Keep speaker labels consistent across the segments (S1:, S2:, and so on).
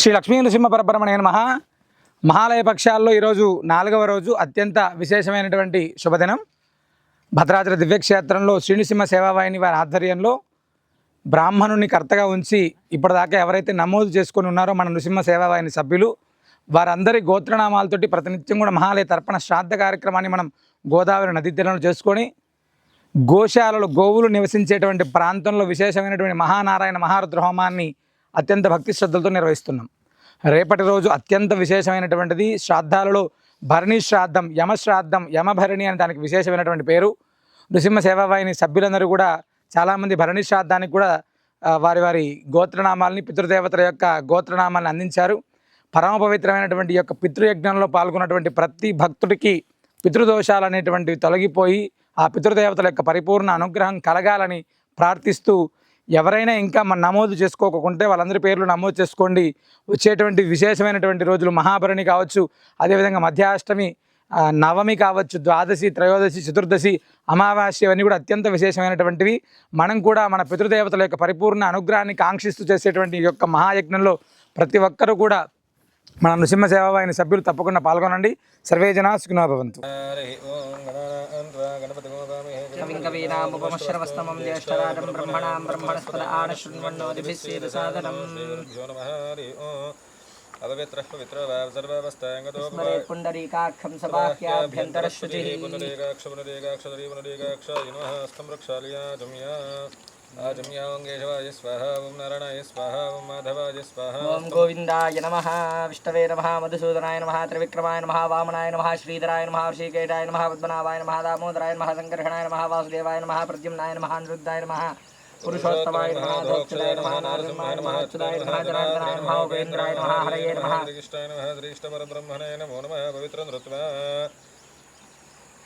S1: శ్రీ లక్ష్మీ నృసింహ పరబ్రహ్మణే నమ. మహాలయ పక్షాల్లో ఈరోజు నాలుగవ రోజు అత్యంత విశేషమైనటువంటి శుభదినం. భద్రాచల దివ్యక్షేత్రంలో శ్రీనిసింహ సేవావాహిని వారి ఆధ్వర్యంలో బ్రాహ్మణుని కర్తగా ఉంచి ఇప్పటిదాకా ఎవరైతే నమోదు చేసుకొని ఉన్నారో మన నృసింహ సేవావాహిని సభ్యులు వారందరి గోత్రనామాలతోటి ప్రతినిత్యం కూడా మహాలయ తర్పణ శ్రాద్ధ కార్యక్రమాన్ని మనం గోదావరి నదీ తీరంలో చేసుకొని గోశాలలో గోవులు నివసించేటువంటి ప్రాంతంలో విశేషమైనటువంటి మహానారాయణ మహారుద్ర హోమాన్ని అత్యంత భక్తి శ్రద్ధలతో నిర్వహిస్తున్నాం. రేపటి రోజు అత్యంత విశేషమైనటువంటిది శ్రాద్ధాలలో భరణి శ్రాద్ధం యమశ్రాద్ధం యమభరణి అని దానికి విశేషమైనటువంటి పేరు. నృసింహ సేవావాహిని సభ్యులందరూ కూడా చాలామంది భరణి శ్రాద్ధానికి కూడా వారి వారి గోత్రనామాలని పితృదేవతల యొక్క గోత్రనామాలను అందించారు. పరమ పవిత్రమైనటువంటి యొక్క పితృయజ్ఞంలో పాల్గొన్నటువంటి ప్రతి భక్తుడికి పితృదోషాలు అనేటువంటివి తొలగిపోయి ఆ పితృదేవతల యొక్క పరిపూర్ణ అనుగ్రహం కలగాలని ప్రార్థిస్తూ ఎవరైనా ఇంకా మన నమోదు చేసుకోకుంటే వాళ్ళందరి పేర్లు నమోదు చేసుకోండి. వచ్చేటువంటి విశేషమైనటువంటి రోజులు మహాభరణి కావచ్చు అదేవిధంగా మధ్యాష్టమి నవమి కావచ్చు ద్వాదశి త్రయోదశి చతుర్దశి అమావాస్య ఇవన్నీ కూడా అత్యంత విశేషమైనటువంటివి. మనం కూడా మన పితృదేవతల యొక్క పరిపూర్ణ అనుగ్రహాన్ని కాంక్షిస్తూ చేసేటువంటి ఈ యొక్క మహాయజ్ఞంలో ప్రతి ఒక్కరూ కూడా మన నృసింహ సేవావాహిని సభ్యులు తప్పకుండా పాల్గొనండి. సర్వే జనా సుఖినా భవంతు
S2: కవింకవీనాముపమశ్రవస్తమం పుండరీకాక్ష
S3: పుండరీకాక్ష పుండరీకాక్ష ఇనః రక్షాలియా జమ్యా ఆజమ్యాంగేశవాయ స్వాహ ఓం నారాయణాయ స్వాహ ఓం మాధవాయ స్వాహ
S2: ఓం గోవిందాయ నమః విష్ణవే నమః మధుసూదనాయ నమః త్రివిక్రమాయ నమః వామనాయ నమః శ్రీధరాయ నమః ఋషికేటాయ నమః పద్మనాభాయ నమః దామోదరాయ నమః సంకర్షణాయ నమః వాసుదేవాయ నమః ప్రద్యుమ్నాయ నమః అనిరుద్ధాయ నమః పురుషోత్తమాయ నమః దోక్షదాయ నమః నారసింహాయ నమః అచ్యుతాయ నమః జనార్దనాయ నమః ఉపేంద్రాయ నమః హరయే నమః
S3: కృష్ణాయ నమః శ్రీష్టపరబ్రహ్మణే నమో నమః పవిత్రం నృత్వా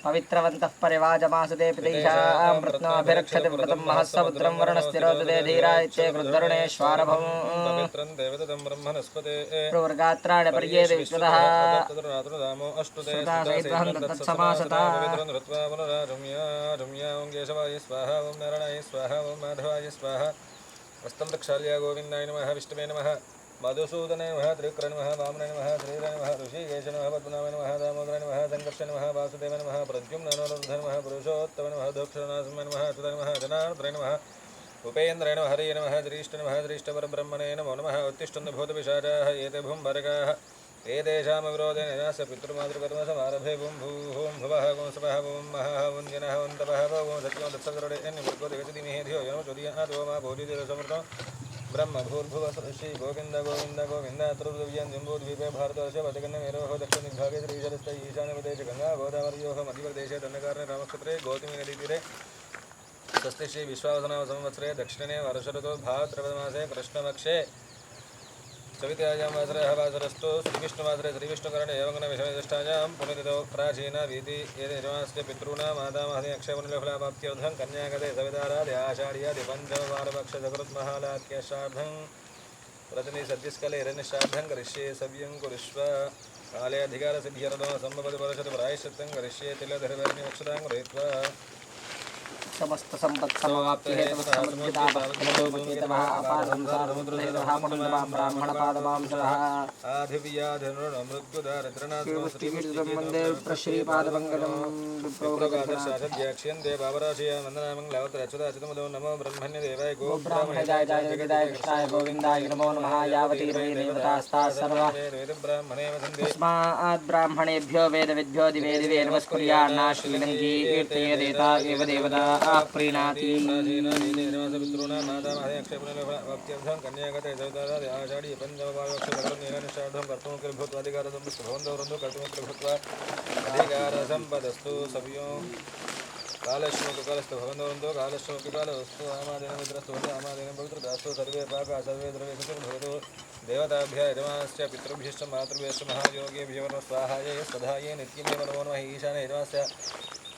S2: పవిత్రవంతః పరివాజమాసతే పితైషాం రత్నాభిరక్షతి వ్రతం మహస్సముద్రం వరుణస్థిరోదదే ధీరాయిత్యే కృద్దరుణేశ్వారభం
S3: పవిత్రం దేవదం బ్రహ్మణస్పతే
S2: ప్రవర్గాత్రాణి పర్యేది విశ్వతः
S3: తదృనాథృనామో అష్టుతే
S2: సుతా సహితం తత్సమాసతా.
S3: పవిత్రం నృత్వా పునరాజమ్యా రమ్యా ఓం కేశవాయ స్వాహ మధుసూదనే నారాయణాయ స్వాహ ఓం మాధవాయ స్వాహ హస్తం రక్షాల్య గోవిందాయ నమః విష్ణవే నమః మధుసూదనాయ నమః ఋషికేశ నమః పద్మనాభాయ నమః దామోదరాయ నమః సంకర్షణ నమః వాసుదేవాయ నమః ప్రద్యుమ్న నమః నమః పురుషోత్తమ నమః దోక్షనాథమాయ నమః అచ్యుతాయ నమః జనార్దనాయ నమః ఉపేంద్రాయ నమ హరే నమ శ్రీష్ట నమః శ్రీష్టపరబ్రహ్మణే నమో నమః ఉత్తిష్టంద భూతపిశాచాः ఏతే భూంభరగాः ఏతేషామ విరోధేన యజాస్య పితృమాతృకర్మ సమారభే భూం భూం భువः ఓం సవः ఓం మహः ఓం భూం సత్యం దత్తగరుడే ఎన్ని విగతిమిహే ధియో యనో చోదయాదో మా బోధిదిర ब्रह्मभूर्भुव श्री गोविंद गोविंद गोविंद अत्रुद्विजयं जम्बूद्वीपे भारतवर्षे पतिकन्नमेरोः दक्षिणविभागे ईशानप्रदेशे गङ्गा गोदावर्योः मध्यप्रदेशे दण्डकारणे रामक्षेत्रे गौतमीनदीतीरे स्वस्ति श्री विश्वासनामसंवत्सरे दक्षिणे वर्षऋतौ भाद्रपदमासे प्रश्नपक्षे सवितायां वासरे वासरस्तु श्रीविष्णुवासरे श्रीविष्णुकरणे एवङ्गनविषयज्येष्ठायां पुनरितौ प्राचीना वीति यजमानस्य पितॄणां मातामहति अक्षयपुनर्फलाप्त्यर्थं कन्यागते सवितारादि आषाढ्यादि पञ्चमवारपक्षसकृत्महालाख्यश्राद्धं प्रतिनि सद्यस्कले हिरण्यश्राद्धं करिष्ये सव्यं कुरुष्व काले अधिकारसिद्ध्यरतो सम्भवति परशति प्रायश्चित्तं करिष्ये तिलधरवर्णिमक्षतां गृहीत्वा
S2: సమస్త సంపత్ సమాప్తిహేతవ సమృద్ధితాపేతవః అపార సంసారముద్రహేతవః పునర్నవ బ్రాహ్మణ పాదమాంసః వందే ప్రశ్రీపాదమంగళం
S3: ఆదివ్యాధ్యాధ్యాక్ష్యందే బాబరాశయ వందనామంగళవత్రచ్యుతాచ్యుతముదో నమో బ్రహ్మణ్య దేవాయ గో
S2: బ్రాహ్మణాయ జయ జగదాయ కృష్ణాయ గోవిందాయ నమో నమః యావతీర్వై దేవతాస్తాः సర్వ
S3: వేద బ్రాహ్మణే వదందే
S2: తస్మాత్ బ్రాహ్మణేభ్యో వేదవిద్భ్యో దివే దివే నమస్కుర్యాన్నా శ్రీలం కీర్తయేదేత ఏవ దేవతా ప్రీణాతి
S3: పితॄణా మాతామహే అక్షయపునర్భక్త్యర్థం సంపదస్తు సవ్యం కాలశ్లోకకాలస్తు భవంతవంతో కాలశ్లోకకాలస్తు ఆమాదేనమిత్రస్తు ఆమాదేన పవిత్రదాస్తు సర్వే పాక సర్వే ద్రవ్య భవతు దేవతాభ్య యజమానస్య పితృభ్యశ్చ మాతృభ్యశ్చ మహాయోగేభ్య స్వాహాయ స్వధాయే నిత్యమేవ నమో ఈశాన యజమానస్య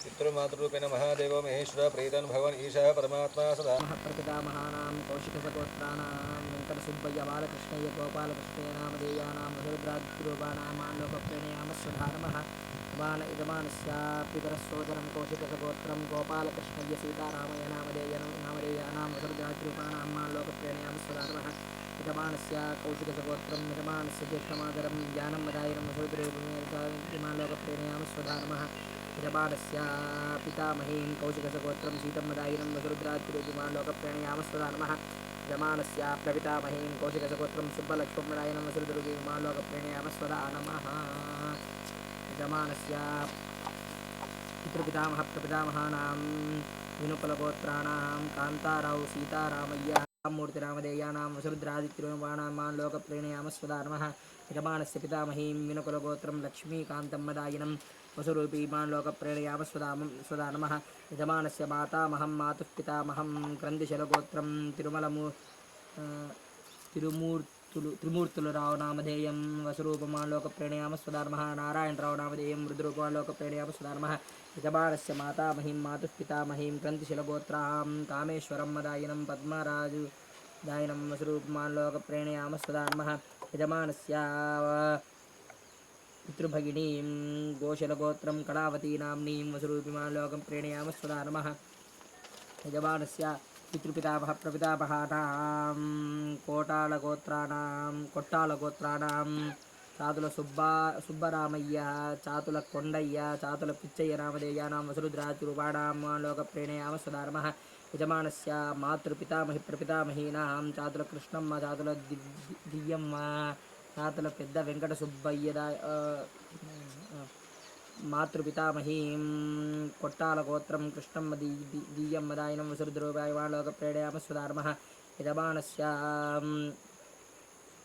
S3: पितृमातृपेण महादेव महेश्वर प्रीतन् भगवान् ईशः परमात्मा सदा।
S2: प्रकृता महानां कौशिकसगोत्राणां वेङ्कटसुब्बय्य, बालकृष्णय्य गोपालकृष्णेय नामधेयानां रुद्राद्रूपाणां माल्लोकप्रणयामस्व धारमः बाल इदमानस्या पितरस्सोदरं कौशिकसगोत्रं गोपालकृष्णय्य सीतारामय नामधेयन, नामधेयानां रुद्राद्रूपाणां माल्लोकप्रणयामस्व धारमः इदमानस्या कौशिकसगोत्रं निरमानस्य ज्येष्ठमादरं, ज्ञानं, मदायनं मधुद्रूपमेव माल्लोकप्रणयामस्व धारमः యజమానస్య పితామహీం కౌశికసగోత్రం సీతం మదాయినం వసురుద్రాత్రిమాన్ లోకప్రాణయామస్వదా నమ యజమానస్య ప్రపితామహీం కౌశికసగోత్రం సుబ్బలక్ష్మణాయనం వసురుదుర్గీమాన్ లోకప్రాణయామస్వదా నమ యజమానస్య పితృపితామహ ప్రపితామహానాం వినుపలగోత్రాణాం కాంతారావు సీతారామయ్య మూర్తి రామదేయానాం వసురుద్రాదిత్యోపాణామాన్ లోకప్రేణయామస్వదా నమ యజమానస్య పితామహీం వినుకులగోత్రం లక్ష్మీకాంతం మదాయినం వసురూపీ లోక ప్రేణయామ యామస్వదామం స్వదా నమ యజమానస్య మాతామహం మాతుపితామహం గ్రంథిశలగోత్రం తిరుమలము తిరుమూర్తులు త్రిమూర్తులు రావు నామధేయం. వసురూపమాన్ లోకప్రేణయామ సుధర్మ నారాయణరావు నామధేయం. రుద్రూపమాన్ లోక లోకప్రేణయామ సుధర్మ యజమానస్ మాతమహీం మాతుపితామహీం గ్రంథిశిలగోత్రాం కామేశ్వరం మదాయినం పద్మరాజు దాయినం వసురూపమాన్ లోకప్రేణయామ సుధర్మ యజమానస్ పితృభగినీం గోశలగోత్రం కళావతీ నామ్నీం వసురూపిమా లోకం ప్రేణయామస్వదా నమ యజమానस्य పితృపితామహ ప్రపితామహానాం కోటాలగోత్రాణం కొట్టాలగోత్రాణం చాతుల సుబ్బా సుబ్బరామయ్య చాతుల కొండయ్య చాతుల పిచ్చయ్య రామదేయానాం వసురుద్రాతిరుపాణాం లోక సుధార్మ యజమానస్య మాతృపితామహి ప్రపితామహీనాం చాతుల కృష్ణమ్మ చాతుల దివ్ తాతల పెద్ద వెంకట సుబ్బయ్య మాతృపితామహీం. కొట్టాల గోత్రం కృష్ణమ్మ దీ దీ- దీయమ్మ దాయనం వసురుద్రోపాయమాలోక ప్రేడయామ సుధార్మ యజమానస్య.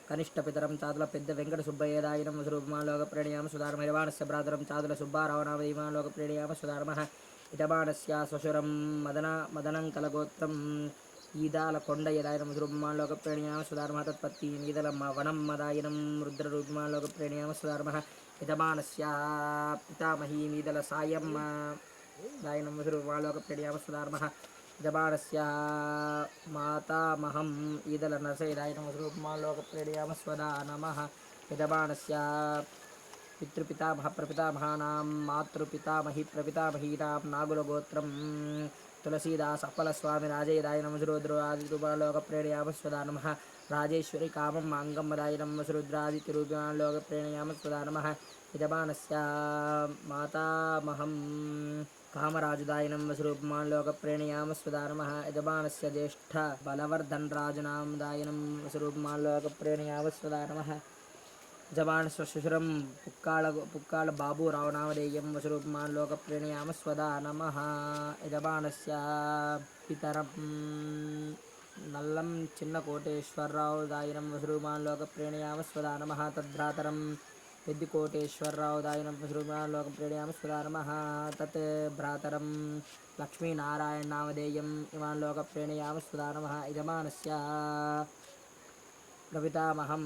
S2: కనిష్టపితరం చాతుల పెద్ద వెంకట సుబ్బయ్య దాయనం వసురూపమాలోక ప్రేణయామ సుధార్మ యజమానస్య భ్రాతరం చాతుల సుబ్బారావు నామదీమాలోక ప్రేణయామ సుధార్మ యజమానస్య శ్వశురం మదన మదనం కలగోత్రం. ఈదాల కొండ యదాయనం వసురూపమాలోక ప్రణయామ సుధార్మ తత్పత్తి ఈదల వనం మదాయనం రుద్ర రుద్రరూపమాలోక ప్రణయామ సుధార్మ యజమానస్య పితామహీమీదల సాయం దాయనం వసురూపమాలోక ప్రణయామ సుధార్మ యజమానస్య మాతామహం ఈదల నరసయదాయనం వసురూపమాలోక ప్రణయామ స్వదా నమః యజమానస్య పితృపితామహ ప్రపితామహానాం మాతృపితామహి ప్రపితామహీనాం నాగులగోత్రం. తులసీదాస్ అప్పలస్వామి రాజేదాయనం వసురుద్రాదిరుపాలోక ప్రేణయామ స్వదా నమః రాజేశ్వరి కామం మాంగమ్మదాయనం వసురుద్రాదిత్యరూపాలోక ప్రేణయామ స్వదా నమః యజమానస్య మాతామహం కామరాజుదాయ వసురూపమాలోక ప్రేణయామ స్వదా యజమానస్య జ్యేష్ఠ బలవర్ధన్ రాజునాం దాయనం వసురూపమాలోక ప్రేణయామ స్వదా జమానస్వ శుశురం పుక్కాళ పుక్కాళ బాబు రావణామధేయం వసురూపమాన్ లోక ప్రణయామ స్వదా నమ యజమానస్య పితరం. నల్లం చిన్న కోటేశ్వరరావు దాయనం వసురూపాన్ లోక ప్రణయామ స్వదా నమ తద్భ్రాతరం. పెద్ది కోటేశ్వరరావు దాయనం వసురూపాన్ లోక ప్రణయామ స్వదా నమ తత్ భ్రాతరం. లక్ష్మీనారాయణ నామధేయం ఇమాన్ లోక ప్రణయామ స్వదా నమ యజమానస్య. ప్రపితామహం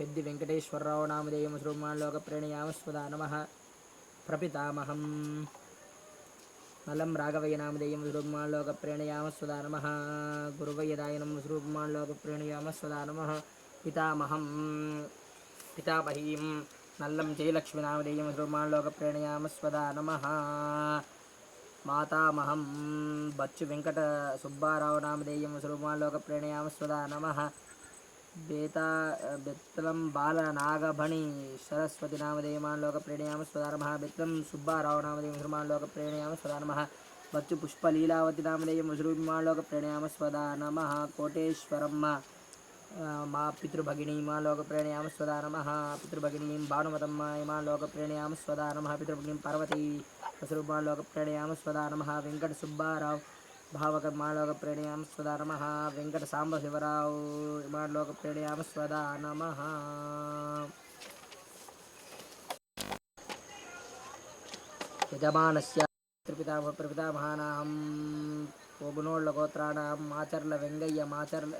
S2: పెద్ది వెంకటేశ్వరరావు నామధేయం శ్రీమాణలోక ప్రేణయామస్వదా నమ. ప్రపితామహం. నలం రాఘవయ్య నామధేయం శ్రీమాణలోక ప్రేణయామస్వదా నమ. గురువయ్యదాయనం శ్రీమాణలోక ప్రేణయామస్వదా నమ. పితామహం. పితామహీం. నల్లం జయలక్ష్మి నామధేయం శ్రీమాణలోక ప్రేణయామస్వదా నమ. మాతామహం. బచ్చు వెంకట సుబ్బారావు నామధేయం శ్రీమాణలోక ప్రేణయామస్వదా నమ. బేతా బెత్తలం బాల నాగభణి సరస్వతి నామధేయమాన్ లోక ప్రేణయామ స్వధానమ బెత్తం సుబ్బారావు నామధేయం హృమాన్ లోక ప్రేణయామ స్వధానమ బచ్చు పుష్ప లీలావతి నామధేయం హృమాన్ లోక ప్రేణయామ స్వధానమ కోటేశ్వరమ్మ ఆ, మా పితృభగిని మా లోక ప్రేణయామ స్వధానమ పితృభగినీం భానుమతమ్మ ఇమా లోక ప్రేణయామ స్వధానమ పితృభగినీం పార్వతీ వసురుమా లోక ప్రేణయామ స్వధానమ వెంకట సుబ్బారావు భావకర్మాలోక ప్రణయాం ప్రేణయామ స్వదా నమ వెంకట సాంబ శివరావు ఇమాలోక ప్రణయాం స్వదా నమ యజమానస్య త్రిపితామ ప్రపితామహానాం పోగునోళ్ళ గోత్రాణం మాచర్ల వెంగయ్య మాచర్ల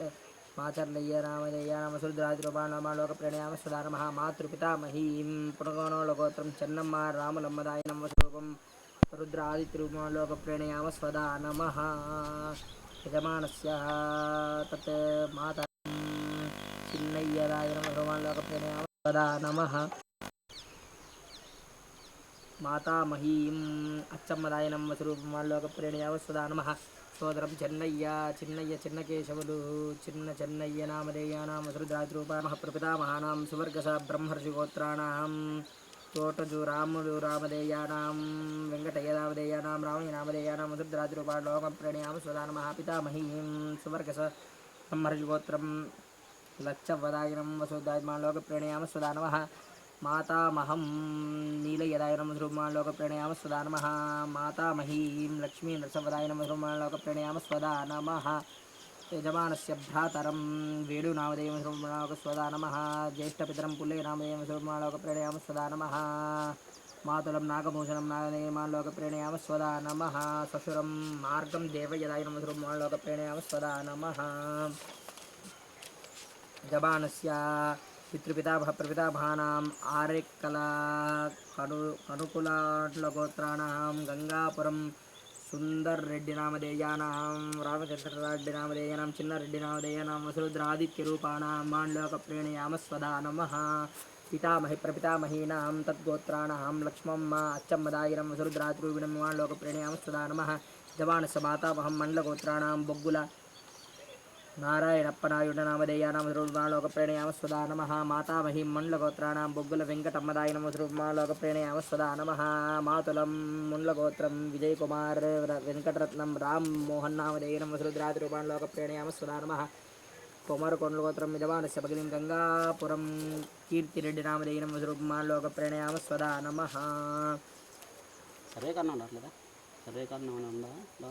S2: మాచర్లయ్య రామయ్య రామసురుద్రాజురూపాణమాలోక ప్రణయామ సుధారమ మాతృపితామహీం పునగోనోళ్ళ గోత్రం చెన్నమ్మ రాములమ్మ దాయనమ్మ స్వరూపం రుద్రాదిత్యరూపంలోక ప్రణయామ స్వదా నమ. యజమానస్య తత్ మాత చిన్నయ్యరాయ నమ రూపంలోక ప్రణయామ స్వదా నమ. మాతామహీం అచ్చమ్మదాయ నమ స్వరూపంలోక ప్రేణయామ స్వదా నమ. సోదరం చెన్నయ్య చిన్నయ్య చిన్నకేశవులు చిన్న చెన్నయ్య నామధేయానామ వసురుద్రాద్రూపామహ ప్రపితామహానాం సువర్గస బ్రహ్మర్షి గోత్రాణాం తోటజు రాముడు రామదేయానాం వెంకటయ్య రామదేయానాం రామయ్య నామధేయానాం వసురుద్రాద్రూపాణ లోకం ప్రణయామ సుధాన మహాపితామహీం సువర్గస బ్రహ్మర్షి లక్షవదాయనం లచ్చవదాయనం వసుదాయమాన్ లోక ప్రణయామ సుధానమ మాతామహం నీలయదాయనం ధ్రుమాన్ లోక ప్రణయామ సుధానమ మాతామహీం లక్ష్మీ నృసవదాయనం ధ్రుమాన్ లోక ప్రణయామ స్వదానమః యజమానస్య భ్రాతరం. వేణునామదేవం ధ్రుమాలోక స్వదానమః జ్యేష్ఠపితరం పుల్లే నామదేవ ధ్రుమాలోక ప్రణయామ స్వదానమః మాతులం నాగభూషణం నాగదేమాలోక ప్రణయామ స్వదానమః సశురం మార్గం దేవయదాయనం ధ్రుమాలోక ప్రణయామ స్వదానమః జబానస్య పితృపితామహ ప్రపితామహానాం ఆరేక్కల కను కనుకులాట్ల గోత్రాణం గంగాపురం సుందర్ రెడ్డి నామధేయానాం రామచంద్రరెడ్డి నామధేయానాం చిన్నారెడ్డి నామధేయానాం వసురుద్రాదిత్య రూపాణాం మాండోక ప్రేణయామ స్వదా నమః. పితామహి ప్రపితామహీనాం తద్గోత్రాణాం లక్ష్మమ్మ అచ్చమ్మదాయిరం వసురుద్రాద్రూపిణం మాండోక ప్రేణయామస్వదా నమ. నమః సమాతామహం మండలగోత్రాణం బొగ్గుల నారాయణప్పనాయుడ నామధేయానాం ధ్రువమాలోక ప్రేణయామ నమ మాతామహీం మండలగోత్రాణాం బొగ్గుల వెంకటమ్మదాయ ధ్రువమాలోక ప్రేణయామస్వదా నమ మాతులం ముండ్లగోత్రం విజయ్ కుమార్ వెంకటరత్నం రామ్ మోహన్ నామధేయ వసురుద్రాతిరూపాణలోక ప్రేణయామ స్వదా నమ కుమారకొండలగోత్రం యజమానస్య భగినిం గంగాపురం కీర్తిరెడ్డి నామధేయ వసురుమాలోక ప్రేణయామస్వదా నమ
S4: సరే కన్నా సరే కన్నా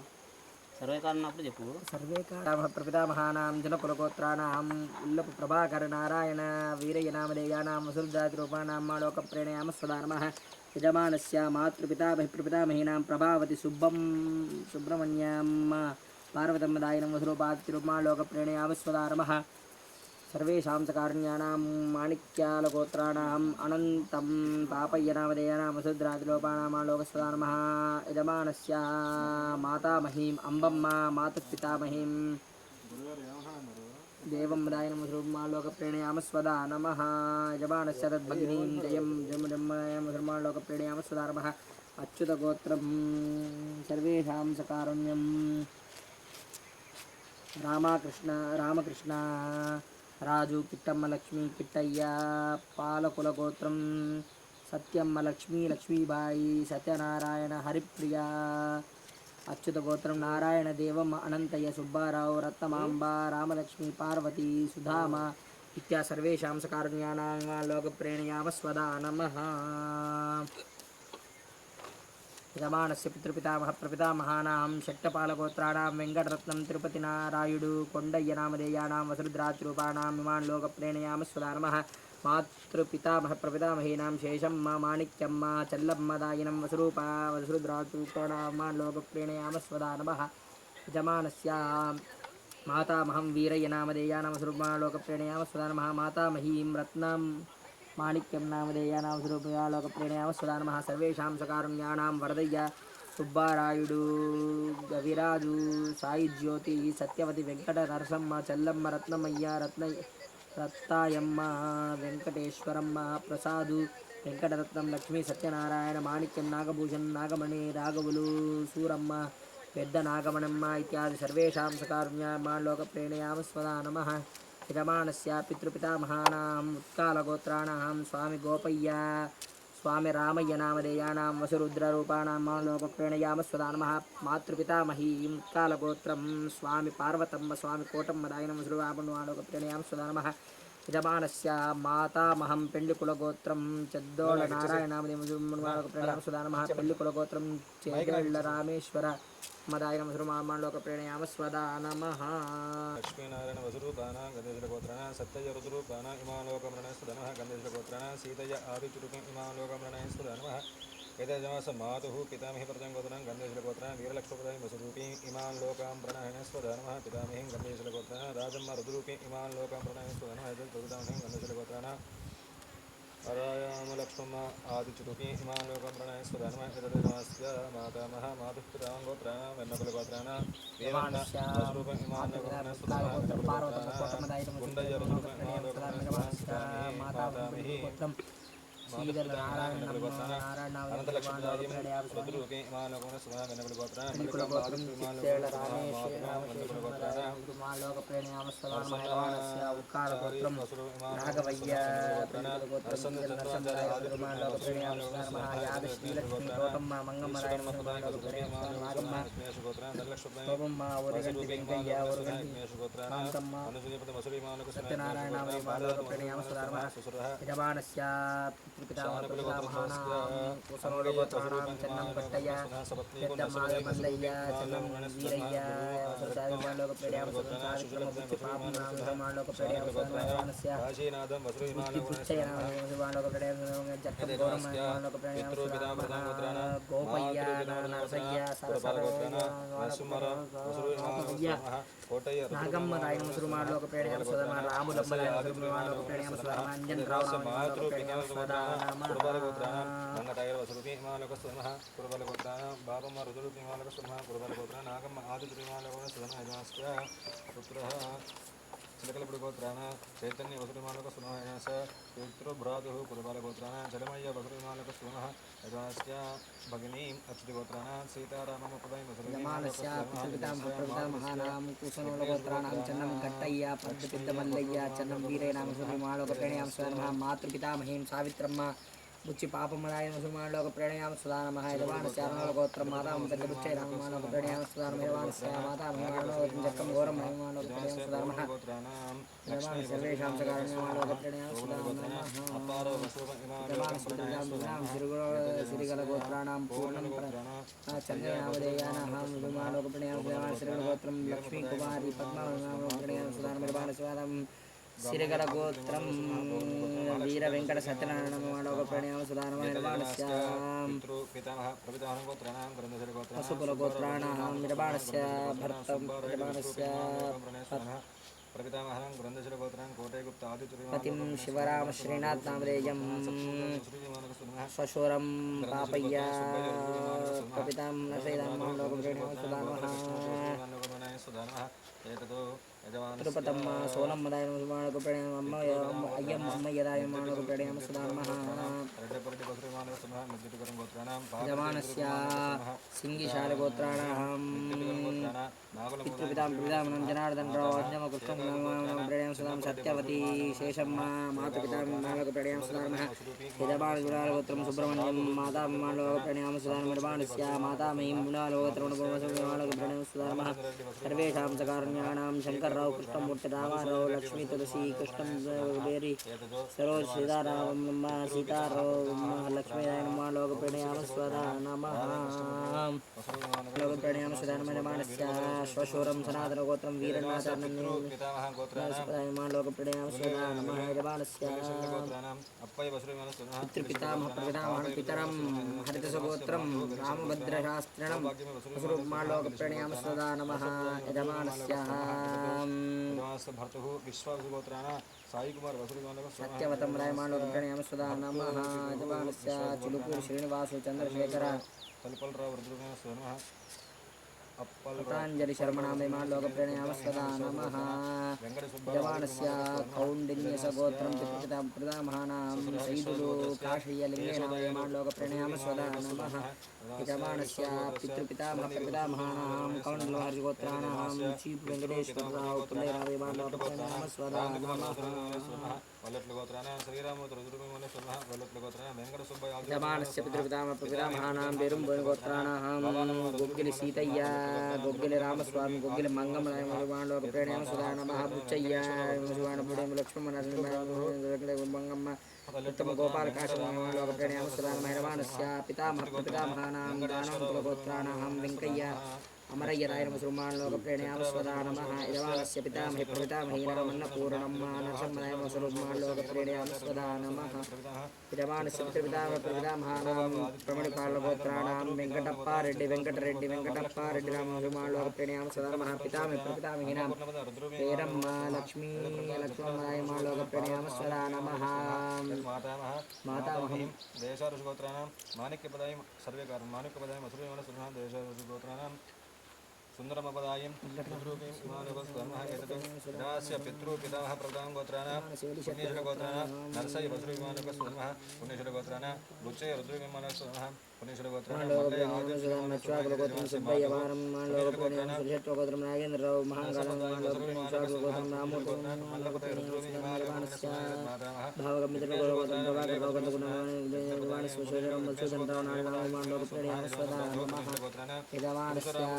S4: కారణం చెప్పు.
S2: సర్వేకార ప్రపితామహానాం జనకులగోత్రాణాం ఉల్లపు ప్రభాకర నారాయణ వీరయ్య నామధేయానాం వసురుజాతిరూపాణాం మాలోక ప్రణయామ సదానమ యజమానస్య మాతృపితామహి ప్రపితామహీనాం ప్రభావతి సుబ్బం సుబ్రహ్మణ్యమ్మ పార్వతమ్మదాయనం వసురూపాతిరుమాలోక ప్రేణయామ ప్రణయామ నమః. సర్వేషాం సకారుణ్యానాం మాణిక్యాలగోత్రాణాం అనంతం పాపయ్య నామధేయానాం యజమానస్య మాతామహీం అంబమ్మ మాతృపితామహీం దేవం దాయనం ధర్మాలోక ప్రేణయామ స్వదా నమ యజమానస్య తద్భగినీం జయం జమ జన్మయామ ధర్మాలోక ప్రేణయామ నమ అచ్యుతగోత్రం సర్వేషాం సకారుణ్యం రామకృష్ణ రామకృష్ణ రాజు కిట్టమ్మ లక్ష్మి కిట్టయ్య పాలకుల గోత్రం సత్యమ్మ లక్ష్మి లక్ష్మీబాయి సత్యనారాయణ హరిప్రియ అచ్యుత గోత్రం నారాయణ దేవమ్మ అనంతయ్య సుబ్బారావు రత్నమాంబ రామలక్ష్మి పార్వతి సుధామ ఇత్యా సర్వేషాం సకారుణ్యానాం లోకప్రేణయామ స్వదా నమః. యజమానస్య పితృపితామహ ప్రపితామహానాం షట్టపాలగోత్రాణాం వెంకటరత్నం తిరుపతి నారాయుడు కొండయ్య నామధేయానాం వసురుద్రాత్రూపాణాం ఇమాన్ లోకప్రేణయామ స్వదా నమః. మాతృపితామహ ప్రపితామహీనాం శేషమ్మ మాణిక్యమ్మ చల్లమ్మ దాయినం వసురూప వసురుద్రాత్రూపాణామాన్ లోకప్రేణయామ స్వదా నమః. యజమానస్య. మాతామహం వీరయ్య నామధేయానాం వసురుమా లోకప్రేణయామ స్వదా మాతామహీం రత్నం మాణిక్యం నామధేయానాం స్వరూపయాలోక ప్రణయామ స్వదా నమః సర్వేషాం సకారుణ్యానాం వరదయ్య సుబ్బారాయుడు గవిరాజు సాయి జ్యోతి సత్యవతి వెంకట నరసమ్మ చెల్లమ్మ రత్నమయ్య రత్న రత్తాయమ్మ వెంకటేశ్వరమ్మ ప్రసాదు వెంకటరత్నం లక్ష్మీ సత్యనారాయణ మాణిక్యం నాగభూషణ్ నాగమణి రాఘవులు సూరమ్మ పెద్ద నాగమణమ్మ ఇత్యాది సర్వేషాం సకారుణ్యామాలోక ప్రేణయామ స్వదా నమ యజమానస్య పితృపితామహానాం ఉత్కాలగోత్రాణాం స్వామి గోపయ్య స్వామి రామయ్య నామధేయానాం వసురుద్రరూపాణాం మాలోకప్రేణయామ స్వదా నమః మాతృపితామహీం ఉత్కాలగోత్రం స్వామి పార్వతమ్మ స్వామి కోటమ్మ దాయనం వసురువాపణ్వాలోకప్రేణయామ స్వదా యజమానస్య మాతామహం పెళ్ళికులగోత్రం చెద్దోళ నారాయణ నామధేయం స్వదా నమః పెళ్ళికులగోత్రం చేగళ్ళ రామేశ్వర మదాయన వసురుమాలోక ప్రేణయామ స్వదా నమ.
S3: లక్ష్మీనారాయణ వసురూపాణాం గంధేశ్వరగోత్రాణ సత్యజ రుద్రూపాణ ఇమాలోకమృణయస్వధనః గంధేశ్వరగోత్రాణ సీతయ ఆదిచురుకం ఇమాలోకమృణయస్వధనః వేదజమాస మాతు పితామహి ప్రజం ప్రజంగోత్రాం గంధేశ్వరగోత్రాణ వీరలక్ష్మపదాయం వసురూపీ ఇమాన్ లోకాం ప్రణయనస్వధనః పితామహిం గంధేశ్వరగోత్రాణ రాజమ్మ రుద్రూపీ ఇమాన్ లోకాం ప్రణయస్వధనః ప్రజామహిం గంధేశ్వరగోత్రాణ అరాయామలక్ష్మమ్మ ఆదిచురుకీ ఇమాన్ లోకం ప్రణయస్వధనః యతజమాస్య మాతామహ మాతుః పితామహ గోత్రాణ లోకం ప్రణయస్వధనః మాతామహి
S2: సత్యనారాయణ ప్రేణయామస్వదాన యజమానస్య నాగమ్మ రాయన ముసురుమాడలోక ప్రేడయామస్వదం రాములమ్మ రాయన ముసురుమాడలోక ప్రేడయామస్వదం అంజన్ రావు
S3: మంగటైర వసురుపి హిమాలక సుమః బాబమ్మ రుద్రుపి హిమాలక నాగమ్మ ఆదిత్రి పుత్ర సుమః యజమాస్య పుత్రః చిలకలపుడి గోత్రాన చైతన్య వసురు హిమాలక సుమః యజమాస పితృభ్రాతుః కురుబల గోత్రాన జలమయ్య వసురు హిమాలక సుమః యజమాస్య భగినీం అచ్యుతి గోత్రాన సీతారామమ్మ పదై వసురు
S2: యమానస్య పితృపితాం ప్రపితాం మహానాం కుసనోల గోత్రాణం చన్నం కట్టయ్య పద్ద పెద్ద మల్లయ్య చన్నం వీరైనామ సుమాలోక ప్రణయాం స్వధర్మ మాతృపితామహీం సావిత్రమ్మ బుచ్చి పాపమరాయ ముసుమాలోక ప్రణయామ సుధానమ యజమానస్య అరుణోల గోత్రం మాతామ పెద్ద బుచ్చై రామమాలోక ప్రణయాం సుధానమ యజమానస్య మాతా మహిమాలోక చక్కం ఘోరం మహిమాలోక ప్రణయాం సుధానమ
S3: గోత్రానాం
S2: యజమాన సర్వేషాం సకారణ్యమాలోక ప్రణయాం సుధానమ
S3: అపారో వసురు హిమాలక
S2: సిరిగల గోత్రాణాం పూర్ణం చంద్రనామధేయానాహం విమాలోక ప్రణయామ సుధాన సిరిగల గోత్రం లక్ష్మీ కుమారి పద్మాలోక ప్రణయామ సుధాన నిర్మాణ సుధానం సిరిగల గోత్రం వీర వెంకట సత్యనారాయణ మాలోక ప్రణయాం సుధాన పశుకుల గోత్రాణ నిర్మాణస్య భర్తం నిర్మాణస్య.
S3: ప్రపితామహం గ్రంథశర గోత్రాం కోటే
S2: పతిం శివరామ శ్రీనాథ్ నామధేయం. సశూరం పాపయ్య. కపితాం నశైదామలోక ప్రణయాం సుధాన తిరుపతమ్మ సోనమ్మదాయ మానకు ప్రణయం అమ్మ అయ్యమ్మ అమ్మయ్యదాయ మానకు ప్రణయం సుధామ యమానస్య సింగిశాల గోత్రాణం పితృపితాం పితామనం జనార్దన్ రావు కృష్ణం ప్రణయం సుధాం సత్యవతి శేషమ్మ మాతృపితాం మాలకు ప్రణయం సుధామ యజమాన గుణాల గోత్రం సుబ్రహ్మణ్యం మాతా మాలో ప్రణయం సుధామ నిర్మాణస్య మాతామహీం గుణాల గోత్రం మాలకు ప్రణయం సుధామ సర్వేషాం సకారుణ్యానాం శంకర్రావు కృష్ణమూర్తి రామారావు లక్ష్మీ తులసి కృష్ణం వేరి సరోజ్ సీతారామ సీతారావు లక్ష్మీనారాయణ లోక ప్రణయామ స్వదా నమ లోక ప్రణయామ స్వదా నమానస్య శ్వశూరం సనాతన గోత్రం వీరనాథానం లోక ప్రణయామ స్వదా నమ యజమానస్య
S3: అప్పయ్య వసురు
S2: పితృపితామహ ప్రపితామహ పితరం హరితసగోత్రం రామభద్రశాస్త్రిణం వసురుమాలోక ప్రణయామ స్వదా నమ యజమానస్య
S3: భర్తు విశ్వాసగోత్రాన సాయి కుమార్ వసురు
S2: సత్యవతం రాయమాలోక ప్రణయామ స్వదా నమ శ్రీనివాసు చంద్రశేఖర.
S3: తలుపలరావు రుద్రమైన స్వర్ణ అప్పల్
S2: పతాంజలి శర్మణామిమాలోక ప్రణయామ స్వదా నమ యజమానస్య కౌండిన్యసగోత్రం పితృపితాం ప్రదామహానాం సైదులు కాషయ్యలింగేనామలోక ప్రణయామ స్వదా నమ పితృపితామహ వెంకటేశ్వరరావు ప్రణయామ నమ
S3: వల్లట్ల గోత్రాన శ్రీరామూర్తి రుద్రమైన స్వర్ణ వల్లట్ల గోత్రాన వెంకట సుబ్బయ్య
S2: యజమానస్య పితృపితామ ప్రపితామహానాం బెరుంబోని గోత్రాణాం గొగ్గిలి సీతయ్య గొగ్గిలి రామస్వామి గొగ్గిలి మంగమ్మ నాయమలోక ప్రణయామ సుధా నమ బుచ్చయ్య శివాణపుడేమ లక్ష్మణ నరసింహ మంగమ్మ ఉత్తమ గోపాల కాశలోక ప్రణయామ సుధా నమ యజమానస్య పితామహ ప్రపితామహానాం దానవంతుల గోత్రాణాం వెంకయ్య అమరయ్యరాయ రాయన ముసల్మాన్లోక ప్రణయామ స్వదా నమ యజమానస్య పితామహి ప్రపితామహీనమన్నపూర్ణమ్మ నరసింహనాయ ముసల్మాన్లోక ప్రణయామ స్వదా నమ యజమానస్య పితృపితామ ప్రపితామహానాం ప్రమణిపాలగోత్రాణాం వెంకటప్పారెడ్డి వెంకటరెడ్డి వెంకటప్పారెడ్డి రామ ముసల్మాన్లోక ప్రణయామ స్వదా నమ పితామహి ప్రపితామహీనాం పేరమ్మ లక్ష్మీ లక్ష్మణాయ మాలోక ప్రణయామ స్వదా నమ
S3: మాతామహ.
S2: మాతామహం
S3: దేశారుష గోత్రాణం మాణిక్యపదాయం సర్వే కారణం మాణిక్యపదాయం అసురమైన స్వర్ణ దేశారుష గోత్రాణం సుందరమపదాయం పితృపీం ఇమానుపస్వర్మః ఎతతు వినాశ్య పితృ పితామహ ప్రధాన గోత్రాణం పుణ్యేశ్వర గోత్రాణ రుచయ వసురు విమానుపస్వర్మః పుణ్యేశ్వర గోత్రాణ బుచ్చయ్య రుద్ర విమానుపస్వర్మః పుణ్యేశ్వర గోత్రాణ మల్లయ్య
S2: గోత్రం సుబ్బయ్య వారం మాండవ ప్రణయం సుషత్వ గోత్రం నాగేంద్రరావు మహాకాలం మాండవ గోత్రం రామూర్తి మాండవ ప్రణయం గోత్రం ప్రభాకర్ గుణవాణి మధుసూదన్ రావు మాండవ స్వదా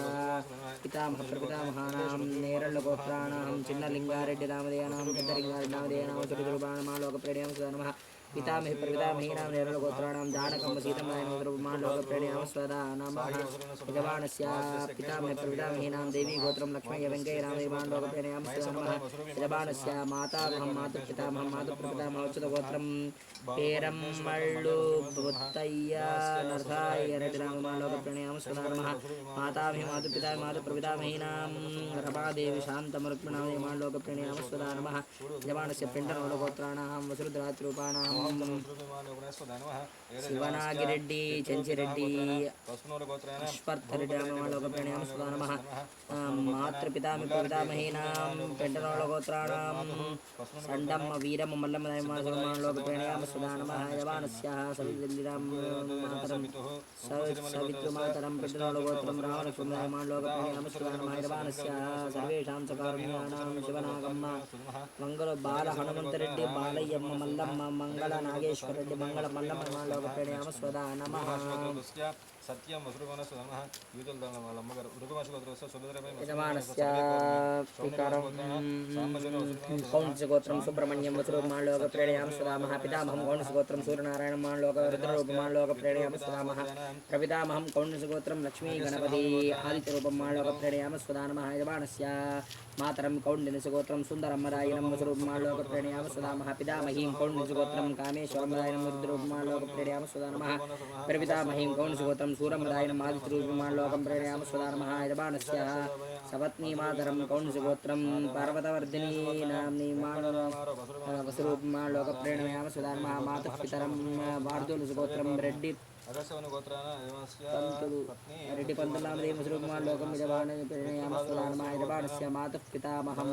S2: పితామహ ప్రపితామహానాం నేరళ్ళ గోత్రాణం చిన్న లింగారెడ్డి పెద్ద లింగారెడ్డి నమః యజమానస్య పితామహి ప్రపితామహీనాం దేవీ గోత్రం లక్ష్మయ్య వెంకయ్య రామదేవాంలోక ప్రణయం స్వదా నమః యజమానస్య మాతామహం మాతృ పితామహం మాతృ ప్రపితామహోచిత గోత్రం పేరమ్మళ్ళు బుత్తయ్య నరసాయ రెడ్డి రామమాలోక ప్రణయం స్వదా నమః మాతామహి మాతృ పితా మాతృ ప్రపితామహీనాం రమాదేవి శాంతమరుక్మిణామలోక ప్రణయం స్వదా శివనాగిరెడ్డి చెంచిరెడ్డి
S3: పసునూరు గోత్రాణ
S2: పుష్పర్థరెడ్డి రామమాలోక ప్రణయం స్వదా మాతృపితామి ప్రపితామహీనాం పెంటనోళ గోత్రాణం సండమ్మ వీరమ్మ మల్లమ్మ ప్రణయామ సుధా నమః యవానస్య సవిద్రాం మాతరం సవిత్రుమాతరం పెంటనోళ గోత్రం రామలక్ష్మణ ప్రణయామ సుధా నమః యవానస్య సర్వేషాం చకారుణ్యానాం శివనాగమ్మ మంగళ బాల హనుమంతరెడ్డి బాలయ్యమ్మ మల్లమ్మ మంగళ మంగళ మల్లమ్మ దైమాలోక ప్రణయామ స్వదా నమ.
S3: సత్యం వసురుగోణ సుధర్మ యూతుల వాళ్ళ అమ్మగారు. ఋతుమాష గోత్రస్య సుభద్రపై
S2: యజమానస్య వికారం కౌంసగోత్రం సుబ్రహ్మణ్యం వసురూపమాలోక ప్రేణయామ సుధామః పితామహం కౌంసగోత్రం సూర్యనారాయణమాలోక రుద్రరూపమాలోక ప్రేణయామ సుధామః ప్రపితామహం కౌంసగోత్రం లక్ష్మీ గణపతి ఆదిత్యరూపమాలోక ప్రేణయామ సుధానమః యజమానస్య మాతరం కౌండినసగోత్రం సుందరమ్మరాయణం వసురూపమాలోక ప్రేణయామ సుధామః పితామహీం కౌండినసగోత్రం కామేశ్వరమరాయణం రుద్రరూపమాలోక ప్రేణయామ సుధానమః ప్రపితామహీం కౌంసగోత్రం సూరమరాయణం ఆదిత్యరూపమాలోకం ప్రేణయామ సుధానమః యజమానస్య సపత్నీ మాతరం కౌంసగోత్రం పార్వతవర్ధిని నామ్ని వసురూపమాలోక ప్రేణయామ సుధానమః మాతః పితరం వార్ధులు రెడ్డి
S3: అగస్యవన గోత్రాన యమస్య
S2: పంతులు రెడ్డి పంతులామదే ముసురుమాలోకం యజమాన ప్రేణయామ సుధానమః యజమానస్య మాతః పితామహం.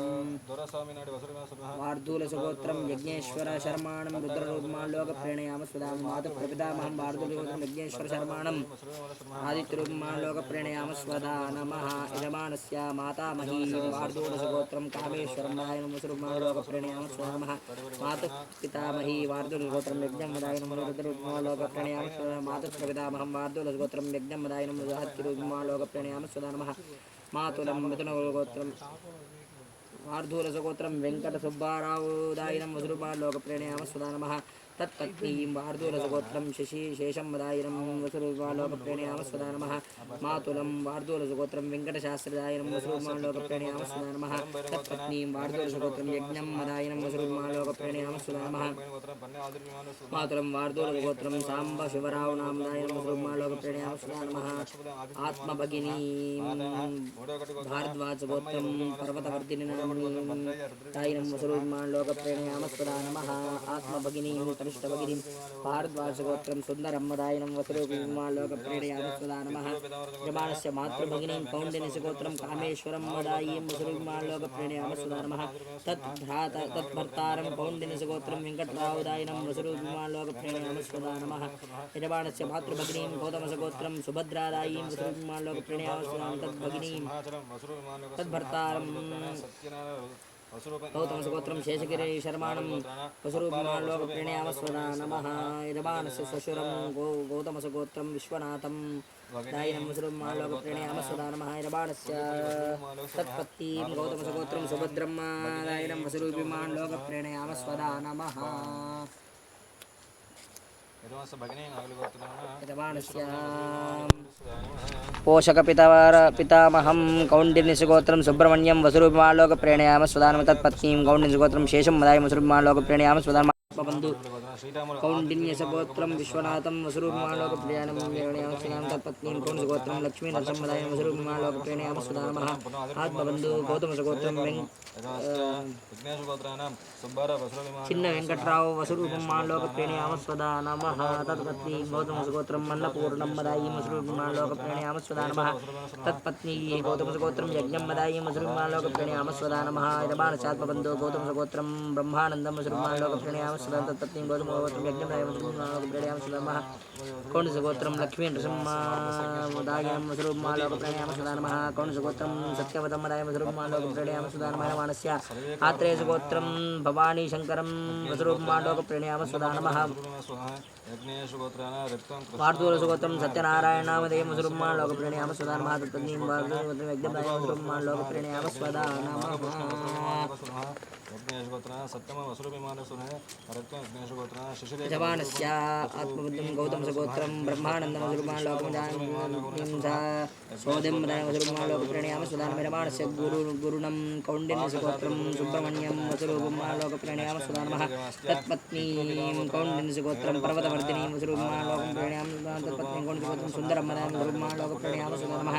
S2: వార్ధూల సుగోత్రం యజ్ఞేశ్వర శర్మాణం రుద్రరూపమాలోక ప్రేణయామ సుధామ మాతః ప్రపితామహం వార్ధూల సుగోత్రం యజ్ఞేశ్వర శర్మాణం. ఆదిత్యరూపమాలోక ప్రేణయామ స్వదా నమః. యజమానస్య మాతామహీ వార్ధూల సుగోత్రం కామేశ్వరం నాయనం ముసురుమాలోక ప్రేణయామ స్వదా నమః. మాతః పితామహీ వార్ధూల సుగోత్రం యజ్ఞం మదాయనం రుద్రరూపమాలోక ప్రేణయామ స్వదా మాతః ప్రపితామహం వార్ధూల సుగోత్రం యజ్ఞం మదాయనం మా లోక ప్రణయామ సుధానమ. మాతులం మిథున గోత్రం వార్ధూల వెంకట సుబ్బారావు దాయినం వసురుపాలోక ప్రణయామ సుధా ప్రణయామ సుధా నమ మాతులం వార్ధూల సుగోత్రం వెంకట శాస్త్రదాయనం వసురుపాలోక ప్రణయామ సుధా నమ తత్పత్నీం వార్ధూల సుగోత్రం యజ్ఞం మదాయనం వసురుపాలోక ప్రణయామ సుధా నమ
S3: గోత్రం పన్నె ఆదిర్యమాన
S2: మాతులం వార్ధూల గోత్రం సాంబ శివరావు నామదాయనం వసురుపాలోక ప్రణయామ సుధా నమ ఆత్మభగినీ భారద్వాజ గోత్రం పర్వతవర్ధిని తాయినం వసురుమాలోక ప్రేణయామస్వదా నమ. ఆత్మభగినీ కనిష్టభగినీ భారద్వాజ గోత్రం సుందరమ్మదాయనం వసురుమాలోక ప్రేణయామస్వదా నమ యమానస్య మాతృభగినీం కౌండినిసి గోత్రం కామేశ్వరం మదాయీం వసురుమాలోక ప్రేణయామస్వదా నమ తద్భ్రాత తద్భర్తారం కౌండినిసి గోత్రం వెంకట్రావుదాయనం వసురుమాలోక ప్రేణయామస్వదా నమ. యజమానస్య మాతృభగినీం గౌతమస గోత్రం సుభద్రాదాయీం వసురుమాలోక ప్రేణయామస్వదా తద్భగినీం
S3: సమాచారం వసురు
S2: తద్భర్తారం
S3: సత్యనారాయణ వసురూప
S2: గౌతమ శేషగిరి శర్మాణం వసురూపమాలోక ప్రణయామస్వదా నమ యజమానస్ శ్వశురం గో గౌతమసుగోత్రం విశ్వనాథం దాయినం వసురూపమాలోక నమ యజమానస్య తత్పత్తీం గౌతమ సుగోత్రం సుభద్రమ్మ దాయినం వసురూపిమాలోక నమ
S3: యజమానస భగిని నాగులు గోత్రాన
S2: యజమానస్య పోషక పితవర పితామహం కౌండిన్య గోత్రం సుబ్రహ్మణ్యం వసురూపమాలోక ప్రేణయామ స్వదానమ తత్పత్నీం కౌండిన్య గోత్రం శేషం మదాయ వసురూపమాలోక ప్రేణయామ స్వదానమ ఆత్మబంధు కౌండిన్యసగోత్రం విశ్వనాథం వసురూపమాలోకప్రియాణం దేవణయామసుదానం తత్పత్నీం కౌంసగోత్రం లక్ష్మీ నరసింహదాయం వసురూపమాలోకప్రియాణామసుదానమః ఆత్మబంధు గౌతమసగోత్రం వెం
S3: విఘ్నేశగోత్రాణం సుబ్బార వసురవిమాన
S2: చిన్న వెంకట్రావు వసురూపమాలోకప్రియాణామస్వదా నమః తత్పత్ని గౌతమసగోత్రం మన్నపూర్ణం మదాయి వసురూపమాలోకప్రియాణామస్వదా నమః తత్పత్ని గౌతమసగోత్రం యజ్ఞం మదాయి వసురూపమాలోకప్రియాణామస్వదా నమః యజమానశాత్మబంధు గౌతమసగోత్రం బ్రహ్మానందం వసురూపమాలోకప్రియాణామస్వదా తత్పత్ని గౌతమసగోత్రం యజ్ఞం మదాయి వసురూపమాలోకప్రియాణామస్వదా నమః కౌండసగోత్రం లక్ష్మీ నృసింహదాయం వసురూపమాలోకప్రియాణామస్వదా నమః కౌండసగోత్రం సత్యవతం మదాయం వసురూపమాలోకప్రియాణామస్వదా నమః మానస్య ఆత్రేయసగోత్రం భవానీ శంకరం వసురూపమాలోకప్రియాణామస్వదా నమః
S3: యజ్ఞేశగోత్రాణ రక్తం
S2: వార్తూరసుగోత్రం సత్యనారాయణామదేయం సురుమ్మా లోకప్రణయామ స్వదా నమః తత్పత్నీం వార్తూరసుగోత్రం యజ్ఞదాయం సురుమ్మా లోకప్రణయామ స్వదా నమః
S3: యజ్ఞేశగోత్రాణ సప్తమ వసురవిమాన సునే రక్తం యజ్ఞేశగోత్రాణ శిశురే
S2: యజమానస్య ఆత్మబుద్ధం గౌతమసగోత్రం బ్రహ్మానందం సురుమ్మా లోకమదాయం సోదం మదాయం సురుమ్మా లోకప్రణయామ స్వదా నమః యజమానస్య గురు గురుణం కౌండిన్యసుగోత్రం సుబ్రహ్మణ్యం వసురూపమా లోకప్రణయామ స్వదా నమః తత్పత్నీం కౌండిన్యసుగోత్రం పర్వతవర్ధినీం వసురూపమా లోకప్రణయామ తత్పత్నీం కౌండిన్యసుగోత్రం సుందరం మదాయం వసురూపమా లోకప్రణయామ స్వదా నమః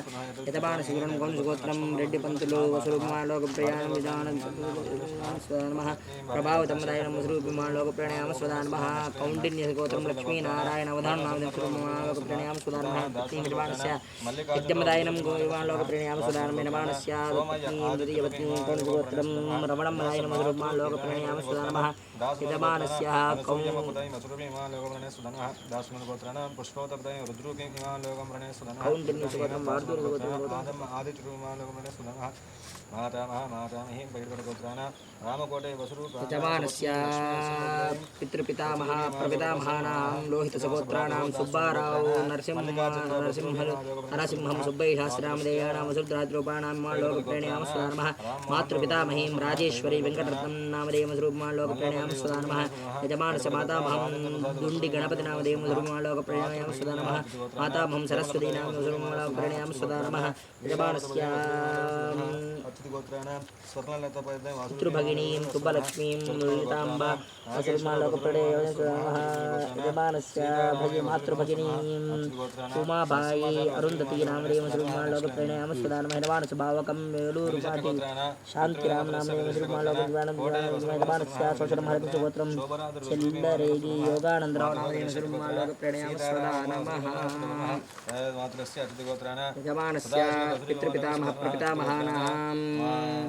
S2: యజమానస్య గురుణం కౌండిన్యసుగోత్రం రెడ్డి పంతులు వసురూపమా లోకప్రయాణం విధానం స్వదా నమః. ప్రభావతం మదాయం లోక ప్రణయామ స్వదా కౌండిన్య గోత్రం లక్ష్మీనారాయణ అవధానం నామదం సురూపమా లోకప్రణయామ స్వదా నమః. పత్నీం యజమానస్య యజ్ఞమదాయనం గోవిమాలోకప్రణయామ స్వదా నమః. యజమానస్య పత్నీం ద్వితీయపత్నీం కౌండిన్యసుగోత్రం రమణం మదాయనం వసురూపమా లోకప్రణయామ స్వదా నమః. యజమానస్య కౌ
S3: పుష్పోతపదయం రుద్రూకిం హిమాలోకం ప్రణయ సుధన.
S2: కౌండిన్యసుగోత్రం వార్ధూరసుగోత్రం
S3: ఆదం ఆదిత్యమాలోకం ప్రణయ సుధన. మాతామహ మాతామహి బైర్గోత్రాణ రామకోటే వసురూప
S2: యజమానస్య పితృపితామహ ప్రపితామహానాం లోహితసగోత్రాణాం సుబ్బారావు నరసింహ నరసింహ నరసింహం సుబ్బై శాస్త్రామదేయానాం వసుద్రాద్రూపాణాం మా లోకప్రేణయామ స్వదానమః మాతృపితామహీం రాజేశ్వరి వెంకటరత్నం నామదేయం స్వరూపమా లోకప్రేణయామ స్వదానమః యజమానస్య మాతామహం దుండి గణపతి నామదేయం స్వరూపమా లోకప్రేణయామ స్వదానమః మాతామహం సరస్వతీ నామ స్వరూపమా లోకప్రేణయామ స్వదానమః యజమానస్య
S3: అతిథిగోత్రాణ స్వర్ణలతపదం
S2: పితృభగినీం శుభలక్ష్మీం లలితాంబ వసుర్మాలోకప్రణయమః యజమానస్య భగి మాతృభగినీం ఉమాబాయి అరుంధతి నామదేవం శ్రీమాలోకప్రణయామ స్వదానమ యజమానస్య భావకం వేలూరు పాటి శాంతిరామ నామదేవం శ్రీమాలోకప్రణం యజమానస్య శోషరం హరిత సుగోత్రం చెల్లరేగి యోగానందరావు స్తోత్రం శ్రీమాలోకప్రణయామ స్వదానమః
S3: మాతృస్య అతిథిగోత్రాణ
S2: యజమానస్య పితృపితామహ ప్రపితామహానాం.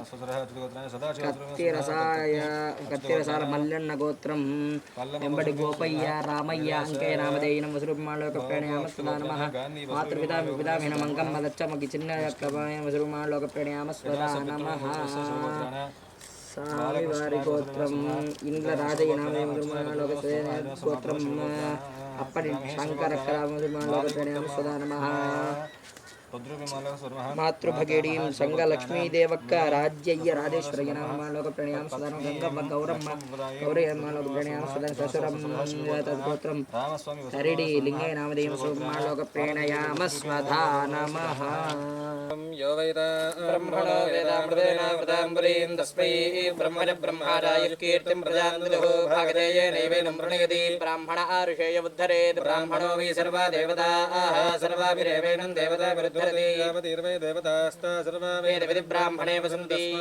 S3: స్వసరः
S2: కత్తిరసాయ కత్తిరసాల మల్లన్న గోత్రం. వెంబడి గోపయ్య రామయ్య అంకయ్య నామధేయనం వసురూపమాలోక ప్రణయామ స్వదా నమ. మాతృపితా పితామిన మంగమ్మ దచ్చమ్మకి చిన్న వసురూపమాలోక ప్రణయామ స్వదా నమ. స్వామివారి గోత్రం ఇంద్ర రాజయ్య నామయోగ గోత్రం అప్పటి శంకర వసురూపమాలోక ప్రణయామ నమ.
S3: ಮಾತೃಭಗಿಡೀಂ ಸಂಗ
S2: ಲಕ್ಷ್ಮೀ ದೇವಕ್ಕ ರಾಜ್ಯಯ್ಯ ರಾಧೇಶ್ವರಯ್ಯ ನಾಮ ಲೋಕ ಪ್ರಣಯಾಮ ಸದನ ಗಂಗಮ್ಮ ಗೌರಮ್ಮ ಗೌರಿಯಮ್ಮ ಲೋಕ ಪ್ರಣಯಾಮ ಸದನ
S3: ಸಸುರಮ್ಮ
S2: ತದ್ಗೋತ್ರಂ ಹರಿಡಿ ಲಿಂಗೈ ನಾಮದೇವ ಸುಮ ಲೋಕ ಪ್ರಣಯಾಮ
S3: ಸ್ವಧಾ ನಮಃ
S2: यो वैराब्रह्मणो वेदामृतेनामृताम्बरीं तस्मै ब्रह्मण ब्रह्माराय कीर्तिं प्रजान्दुः भागधेये नैवेनं प्रणयति ब्राह्मण आरुषेय उद्धरेत् ब्राह्मणो वै सर्वा देवताः सर्वाभिरेवेणं देवता
S3: विरुद्ध దేవతాస్తా సర్వా
S2: వేద విధి బ్రాహ్మణే వసంతి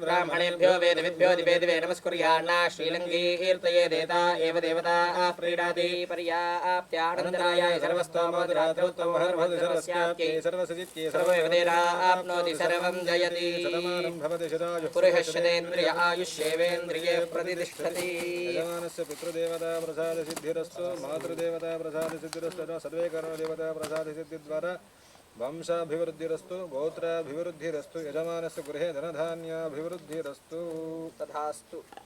S2: బ్రాహ్మణేభ్యో వేద విద్భ్యో దివేదివే నమస్కుర్యాన్న శ్రీలంకీ కీర్తయే దేత ఏవ దేవతా ప్రీడాతి పర్యాప్త్యానందరాయ సర్వస్తోమోదిరాత్రోత్తమహర్భదుసర్వస్యాప్యై
S3: సర్వసజిత్యే
S2: సర్వదేరాప్నోతి సర్వం జయతి
S3: సర్వమానం భవతి శతాయు
S2: పురుషశ్చతేంద్రియ ఆయుష్యేవేంద్రియే
S3: वंशाभिवृद्धिरस्तु गोत्राभिवृद्धिरस्तु यजमानस्य गृहे धनधान्याभिवृद्धिरस्तु।
S2: तथास्तु।